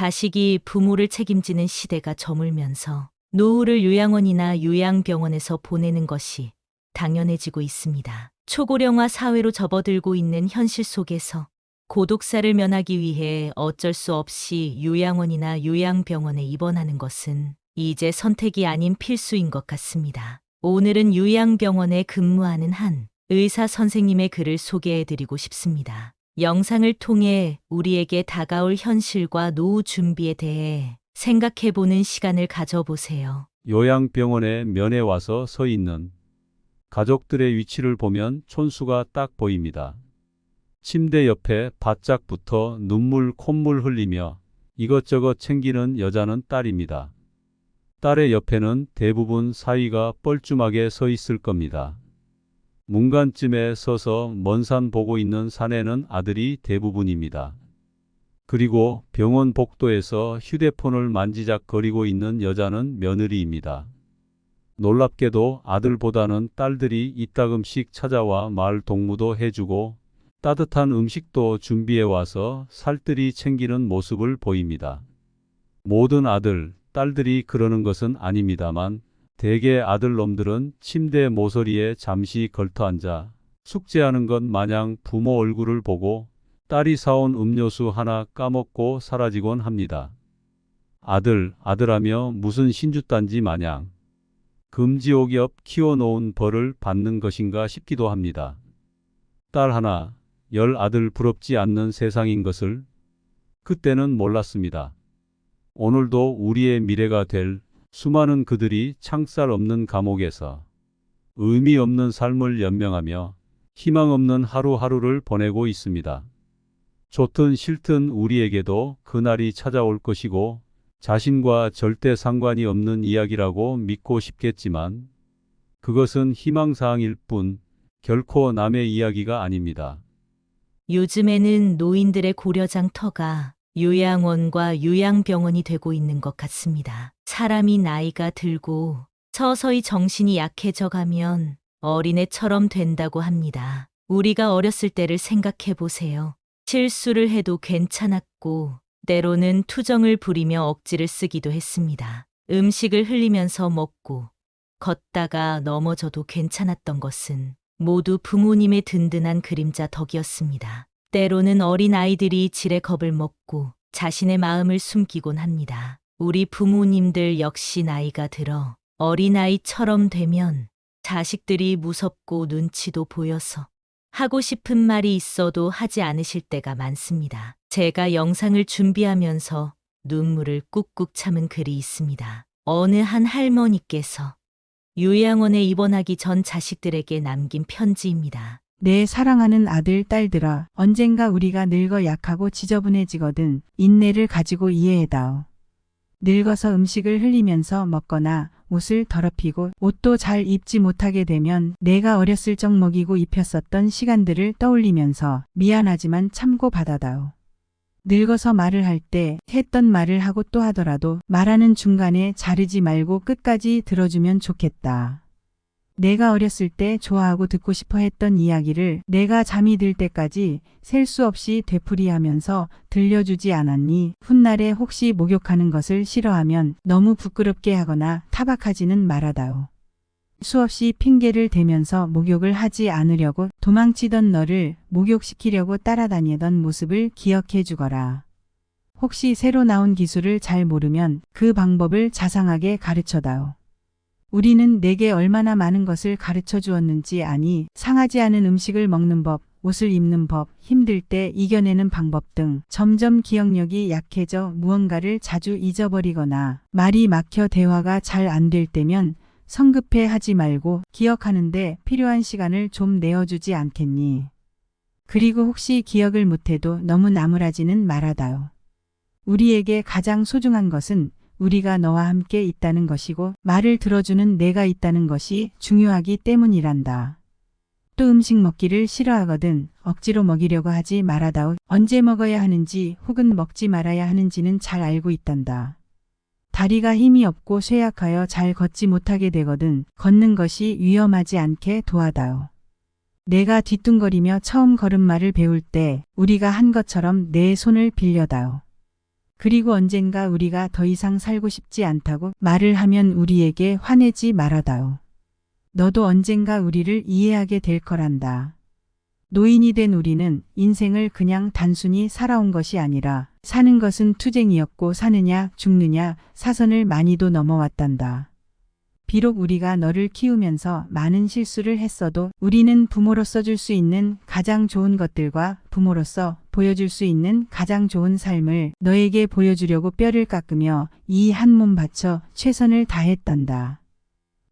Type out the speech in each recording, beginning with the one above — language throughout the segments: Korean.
자식이 부모를 책임지는 시대가 저물면서 노후를 요양원이나 요양병원에서 보내는 것이 당연해지고 있습니다. 초고령화 사회로 접어들고 있는 현실 속에서 고독사를 면하기 위해 어쩔 수 없이 요양원이나 요양병원에 입원하는 것은 이제 선택이 아닌 필수인 것 같습니다. 오늘은 요양병원에 근무하는 한 의사 선생님의 글을 소개해 드리고 싶습니다. 영상을 통해 우리에게 다가올 현실과 노후 준비에 대해 생각해 보는 시간을 가져보세요. 요양병원에 면회 와서 서 있는 가족들의 위치를 보면 촌수가 딱 보입니다. 침대 옆에 바짝 붙어 눈물 콧물 흘리며 이것저것 챙기는 여자는 딸입니다. 딸의 옆에는 대부분 사위가 뻘쭘하게 서 있을 겁니다. 문간쯤에 서서 먼 산 보고 있는 사내는 아들이 대부분입니다. 그리고 병원 복도에서 휴대폰을 만지작거리고 있는 여자는 며느리입니다. 놀랍게도 아들보다는 딸들이 이따금씩 찾아와 말 동무도 해주고 따뜻한 음식도 준비해 와서 살뜰히 챙기는 모습을 보입니다. 모든 아들, 딸들이 그러는 것은 아닙니다만 대개 아들놈들은 침대 모서리에 잠시 걸터 앉아 숙제하는 것 마냥 부모 얼굴을 보고 딸이 사온 음료수 하나 까먹고 사라지곤 합니다. 아들, 아들하며 무슨 신주단지 마냥 금지옥엽 키워놓은 벌을 받는 것인가 싶기도 합니다. 딸 하나, 열 아들 부럽지 않는 세상인 것을 그때는 몰랐습니다. 오늘도 우리의 미래가 될 수많은 그들이 창살 없는 감옥에서 의미 없는 삶을 연명하며 희망 없는 하루하루를 보내고 있습니다. 좋든 싫든 우리에게도 그날이 찾아올 것이고 자신과 절대 상관이 없는 이야기라고 믿고 싶겠지만 그것은 희망사항일 뿐 결코 남의 이야기가 아닙니다. 요즘에는 노인들의 고려장터가 요양원과 요양병원이 되고 있는 것 같습니다. 사람이 나이가 들고 서서히 정신이 약해져 가면 어린애처럼 된다고 합니다. 우리가 어렸을 때를 생각해 보세요. 실수를 해도 괜찮았고, 때로는 투정을 부리며 억지를 쓰기도 했습니다. 음식을 흘리면서 먹고, 걷다가 넘어져도 괜찮았던 것은 모두 부모님의 든든한 그림자 덕이었습니다. 때로는 어린 아이들이 지레 겁을 먹고 자신의 마음을 숨기곤 합니다. 우리 부모님들 역시 나이가 들어 어린아이처럼 되면 자식들이 무섭고 눈치도 보여서 하고 싶은 말이 있어도 하지 않으실 때가 많습니다. 제가 영상을 준비하면서 눈물을 꾹꾹 참은 글이 있습니다. 어느 한 할머니께서 요양원에 입원하기 전 자식들에게 남긴 편지입니다. 내 사랑하는 아들, 딸들아, 언젠가 우리가 늙어 약하고 지저분해지거든 인내를 가지고 이해해다오. 늙어서 음식을 흘리면서 먹거나 옷을 더럽히고 옷도 잘 입지 못하게 되면 내가 어렸을 적 먹이고 입혔었던 시간들을 떠올리면서 미안하지만 참고 받아다오. 늙어서 말을 할 때 했던 말을 하고 또 하더라도 말하는 중간에 자르지 말고 끝까지 들어주면 좋겠다. 내가 어렸을 때 좋아하고 듣고 싶어 했던 이야기를 내가 잠이 들 때까지 셀 수 없이 되풀이하면서 들려주지 않았니? 훗날에 혹시 목욕하는 것을 싫어하면 너무 부끄럽게 하거나 타박하지는 말아다오. 수없이 핑계를 대면서 목욕을 하지 않으려고 도망치던 너를 목욕시키려고 따라다니던 모습을 기억해 주거라. 혹시 새로 나온 기술을 잘 모르면 그 방법을 자상하게 가르쳐다오. 우리는 내게 얼마나 많은 것을 가르쳐 주었는지 아니 상하지 않은 음식을 먹는 법, 옷을 입는 법, 힘들 때 이겨내는 방법 등 점점 기억력이 약해져 무언가를 자주 잊어버리거나 말이 막혀 대화가 잘 안 될 때면 성급해 하지 말고 기억하는데 필요한 시간을 좀 내어주지 않겠니? 그리고 혹시 기억을 못해도 너무 나무라지는 말아다요. 우리에게 가장 소중한 것은 우리가 너와 함께 있다는 것이고 말을 들어주는 내가 있다는 것이 중요하기 때문이란다. 또 음식 먹기를 싫어하거든 억지로 먹이려고 하지 말아다오. 언제 먹어야 하는지 혹은 먹지 말아야 하는지는 잘 알고 있단다. 다리가 힘이 없고 쇠약하여 잘 걷지 못하게 되거든 걷는 것이 위험하지 않게 도와다오. 내가 뒤뚱거리며 처음 걸음마를 배울 때 우리가 한 것처럼 내 손을 빌려다오. 그리고 언젠가 우리가 더 이상 살고 싶지 않다고 말을 하면 우리에게 화내지 말아다오. 너도 언젠가 우리를 이해하게 될 거란다. 노인이 된 우리는 인생을 그냥 단순히 살아온 것이 아니라 사는 것은 투쟁이었고 사느냐 죽느냐 사선을 많이도 넘어왔단다. 비록 우리가 너를 키우면서 많은 실수를 했어도 우리는 부모로서 줄 수 있는 가장 좋은 것들과 부모로서 보여줄 수 있는 가장 좋은 삶을 너에게 보여주려고 뼈를 깎으며 이 한 몸 바쳐 최선을 다했단다.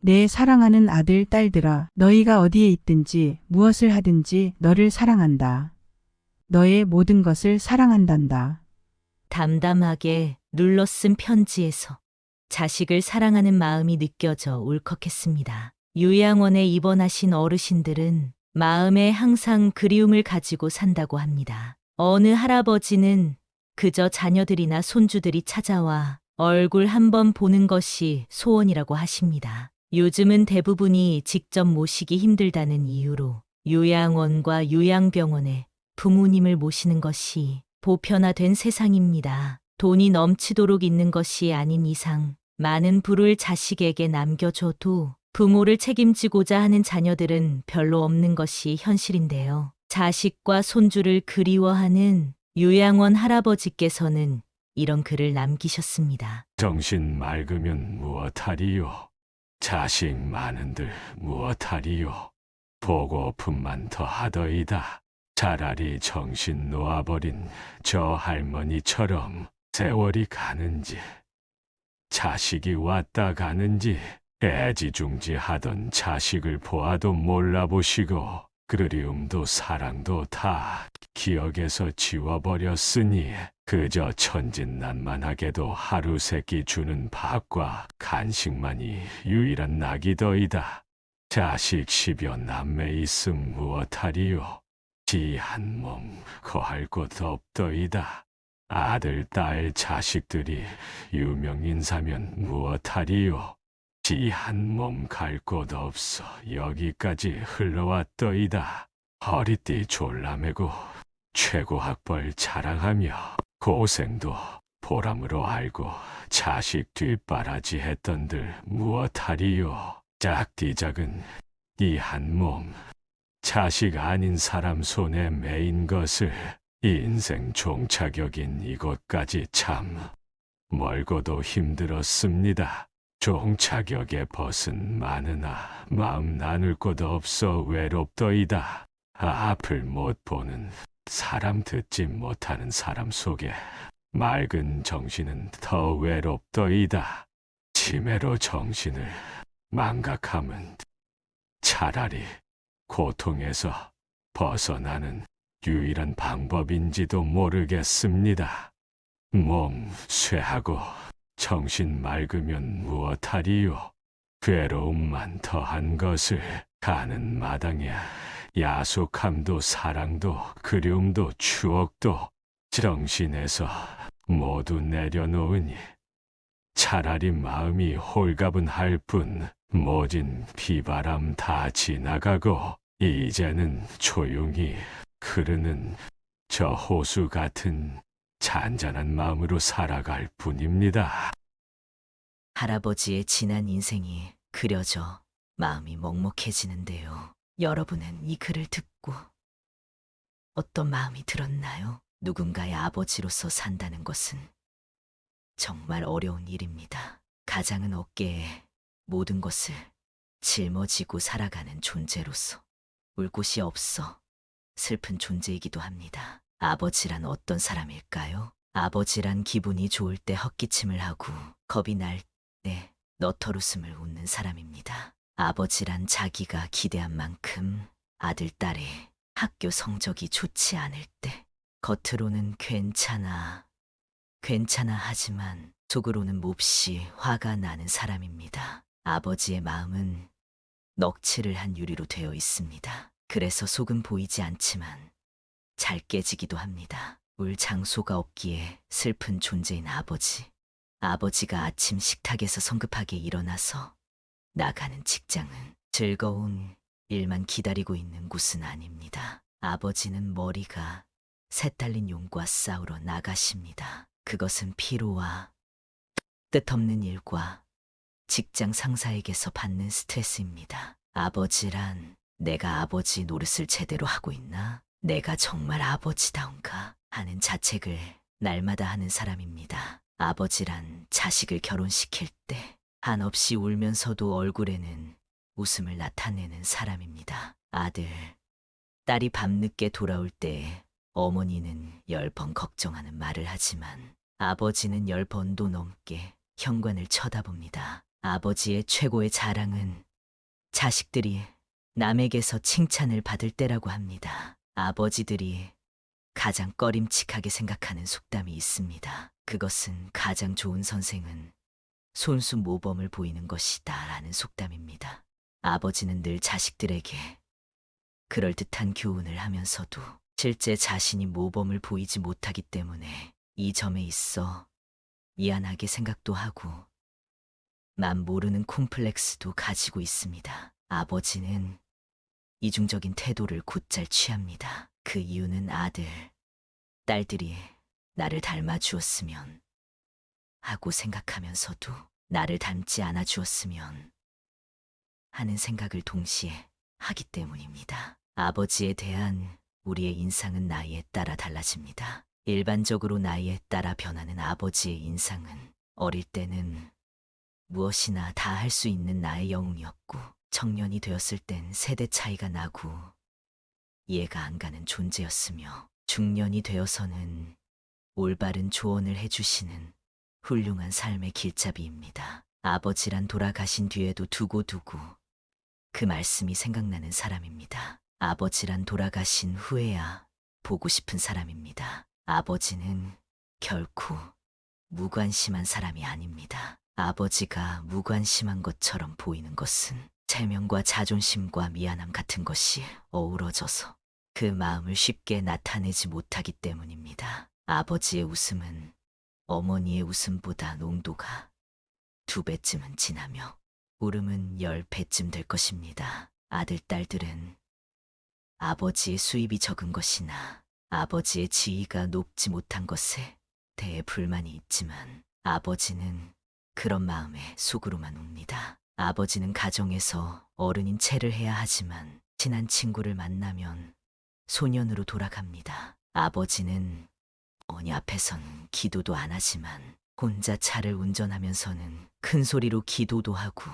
내 사랑하는 아들, 딸들아, 너희가 어디에 있든지 무엇을 하든지 너를 사랑한다. 너의 모든 것을 사랑한단다. 담담하게 눌러쓴 편지에서 자식을 사랑하는 마음이 느껴져 울컥했습니다. 요양원에 입원하신 어르신들은 마음에 항상 그리움을 가지고 산다고 합니다. 어느 할아버지는 그저 자녀들이나 손주들이 찾아와 얼굴 한번 보는 것이 소원이라고 하십니다. 요즘은 대부분이 직접 모시기 힘들다는 이유로 요양원과 요양병원에 부모님을 모시는 것이 보편화된 세상입니다. 돈이 넘치도록 있는 것이 아닌 이상 많은 부를 자식에게 남겨줘도 부모를 책임지고자 하는 자녀들은 별로 없는 것이 현실인데요. 자식과 손주를 그리워하는 요양원 할아버지께서는 이런 글을 남기셨습니다. 정신 맑으면 무엇하리요? 자식 많은들 무엇하리요? 보고품만 더 하더이다. 차라리 정신 놓아버린 저 할머니처럼 세월이 가는지, 자식이 왔다 가는지, 애지중지하던 자식을 보아도 몰라보시고, 그리움도 사랑도 다 기억에서 지워버렸으니, 그저 천진난만하게도 하루 세끼 주는 밥과 간식만이 유일한 낙이더이다. 자식 십여 남매 있음 무엇하리요? 지한몸 거할 곳 없더이다. 아들, 딸, 자식들이 유명인사면 무엇하리요? 지 한 몸 갈 곳 없어 여기까지 흘러왔더이다. 허리띠 졸라매고 최고 학벌 자랑하며 고생도 보람으로 알고 자식 뒷바라지 했던들 무엇하리요? 짝디작은 이 한 몸 자식 아닌 사람 손에 매인 것을 인생 종착역인 이곳까지 참 멀고도 힘들었습니다. 종착역의 벗은 많으나 마음 나눌 곳 없어 외롭더이다. 앞을 못 보는 사람 듣지 못하는 사람 속에 맑은 정신은 더 외롭더이다. 치매로 정신을 망각함은 차라리 고통에서 벗어나는 유일한 방법인지도 모르겠습니다. 몸 쇠하고 정신 맑으면 무엇하리요? 괴로움만 더한 것을 가는 마당에 야속함도 사랑도 그리움도 추억도 정신에서 모두 내려놓으니 차라리 마음이 홀가분할 뿐 모진 비바람 다 지나가고 이제는 조용히 흐르는 저 호수 같은 잔잔한 마음으로 살아갈 뿐입니다. 할아버지의 지난 인생이 그려져 마음이 먹먹해지는데요. 여러분은 이 글을 듣고 어떤 마음이 들었나요? 누군가의 아버지로서 산다는 것은 정말 어려운 일입니다. 가장은 어깨에 모든 것을 짊어지고 살아가는 존재로서 울 곳이 없어 슬픈 존재이기도 합니다. 아버지란 어떤 사람일까요? 아버지란 기분이 좋을 때 헛기침을 하고 겁이 날 때 너털웃음을 웃는 사람입니다. 아버지란 자기가 기대한 만큼 아들, 딸이 학교 성적이 좋지 않을 때 겉으로는 괜찮아, 괜찮아 하지만 속으로는 몹시 화가 나는 사람입니다. 아버지의 마음은 넋칠을 한 유리로 되어 있습니다. 그래서 속은 보이지 않지만 잘 깨지기도 합니다. 울 장소가 없기에 슬픈 존재인 아버지. 아버지가 아침 식탁에서 성급하게 일어나서 나가는 직장은 즐거운 일만 기다리고 있는 곳은 아닙니다. 아버지는 머리가 새딸린 용과 싸우러 나가십니다. 그것은 피로와 뜻없는 일과 직장 상사에게서 받는 스트레스입니다. 아버지란 내가 아버지 노릇을 제대로 하고 있나? 내가 정말 아버지다운가? 하는 자책을 날마다 하는 사람입니다. 아버지란 자식을 결혼시킬 때 한없이 울면서도 얼굴에는 웃음을 나타내는 사람입니다. 아들, 딸이 밤늦게 돌아올 때 어머니는 열 번 걱정하는 말을 하지만 아버지는 열 번도 넘게 현관을 쳐다봅니다. 아버지의 최고의 자랑은 자식들이 남에게서 칭찬을 받을 때라고 합니다. 아버지들이 가장 꺼림칙하게 생각하는 속담이 있습니다. 그것은 가장 좋은 선생은 손수 모범을 보이는 것이다 라는 속담입니다. 아버지는 늘 자식들에게 그럴듯한 교훈을 하면서도 실제 자신이 모범을 보이지 못하기 때문에 이 점에 있어 미안하게 생각도 하고 남 모르는 콤플렉스도 가지고 있습니다. 아버지는 이중적인 태도를 곧잘 취합니다. 그 이유는 아들, 딸들이 나를 닮아 주었으면 하고 생각하면서도 나를 닮지 않아 주었으면 하는 생각을 동시에 하기 때문입니다. 아버지에 대한 우리의 인상은 나이에 따라 달라집니다. 일반적으로 나이에 따라 변하는 아버지의 인상은 어릴 때는 무엇이나 다 할 수 있는 나의 영웅이었고 청년이 되었을 땐 세대 차이가 나고 이해가 안 가는 존재였으며 중년이 되어서는 올바른 조언을 해주시는 훌륭한 삶의 길잡이입니다. 아버지란 돌아가신 뒤에도 두고두고 그 말씀이 생각나는 사람입니다. 아버지란 돌아가신 후에야 보고 싶은 사람입니다. 아버지는 결코 무관심한 사람이 아닙니다. 아버지가 무관심한 것처럼 보이는 것은 체면과 자존심과 미안함 같은 것이 어우러져서 그 마음을 쉽게 나타내지 못하기 때문입니다. 아버지의 웃음은 어머니의 웃음보다 농도가 두 배쯤은 진하며 울음은 열 배쯤 될 것입니다. 아들, 딸들은 아버지의 수입이 적은 것이나 아버지의 지위가 높지 못한 것에 대해 불만이 있지만 아버지는 그런 마음에 속으로만 웁니다. 아버지는 가정에서 어른인 체를 해야 하지만 친한 친구를 만나면 소년으로 돌아갑니다. 아버지는 어머니 앞에선 기도도 안 하지만 혼자 차를 운전하면서는 큰 소리로 기도도 하고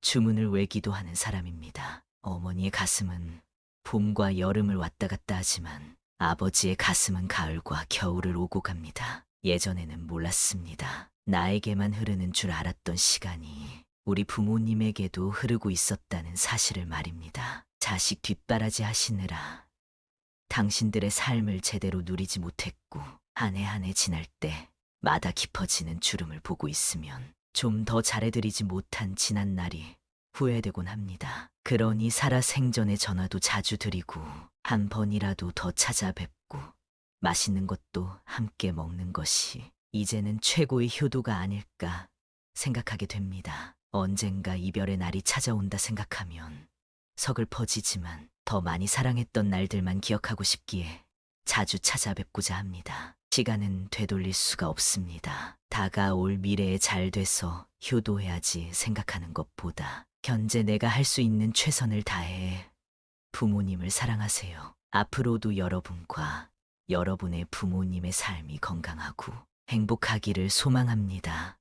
주문을 외기도 하는 사람입니다. 어머니의 가슴은 봄과 여름을 왔다 갔다 하지만 아버지의 가슴은 가을과 겨울을 오고 갑니다. 예전에는 몰랐습니다. 나에게만 흐르는 줄 알았던 시간이 우리 부모님에게도 흐르고 있었다는 사실을 말입니다. 자식 뒷바라지 하시느라 당신들의 삶을 제대로 누리지 못했고 한 해 한 해 지날 때 마다 깊어지는 주름을 보고 있으면 좀 더 잘해드리지 못한 지난 날이 후회되곤 합니다. 그러니 살아 생전에 전화도 자주 드리고 한 번이라도 더 찾아뵙고 맛있는 것도 함께 먹는 것이 이제는 최고의 효도가 아닐까 생각하게 됩니다. 언젠가 이별의 날이 찾아온다 생각하면 서글퍼지지만 더 많이 사랑했던 날들만 기억하고 싶기에 자주 찾아뵙고자 합니다. 시간은 되돌릴 수가 없습니다. 다가올 미래에 잘 돼서 효도해야지 생각하는 것보다 현재 내가 할 수 있는 최선을 다해 부모님을 사랑하세요. 앞으로도 여러분과 여러분의 부모님의 삶이 건강하고 행복하기를 소망합니다.